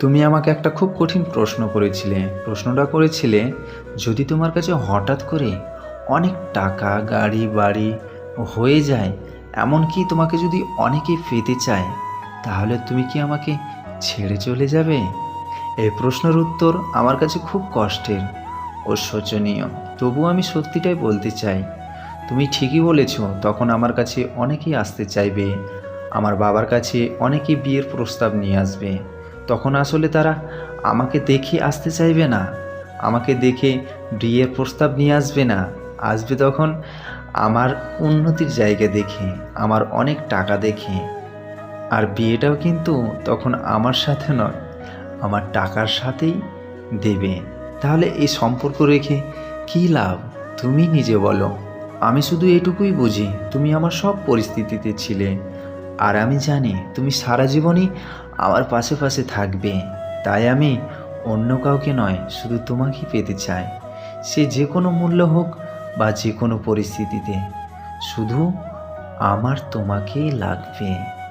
তুমি আমাকে একটা খুব কঠিন প্রশ্ন করেছিলে। প্রশ্নটা করেছিলে, যদি তোমার কাছে হঠাৎ করে অনেক টাকা, গাড়ি, বাড়ি হয়ে যায়, এমনকি তোমাকে যদি অনেকে পেতে চায়, তাহলে তুমি কি আমাকে ছেড়ে চলে যাবে? এই প্রশ্নের উত্তর আমার কাছে খুব কষ্টের। ও শোচনীয় তবু আমি সত্যিটাই বলতে চাই। তুমি ঠিকই বলেছ, তখন আমার কাছে অনেকেই আসতে চাইবে। আমার বাবার কাছে অনেকেই বিয়ের প্রস্তাব নিয়ে আসবে। তখন আসলে তারা আমাকে দেখে আসতে চাইবে না, আমাকে দেখে বিয়ের প্রস্তাব নিয়ে আসবে না, আসবে তখন আমার উন্নতির জায়গা দেখে, আমার অনেক টাকা দেখে। আর বিয়েটাও কিন্তু তখন আমার সাথে নয়, আমার টাকার সাথেই দেবে। তাহলে এই সম্পর্ক রেখে কী লাভ? তুমি নিজে বলো। আমি শুধু এটুকুই বুঝি, তুমি আমার সব পরিস্থিতিতে ছিলে। আর আমি জানি তুমি সারা জীবনই আমার পাশে পাশে থাকবে। তাই আমি অন্য কাউকে নয়, শুধু তোমাকেই পেতে চাই। সে যে কোনো মূল্য হোক বা যে কোনো পরিস্থিতিতে। শুধু আমার তোমাকেই লাগবে।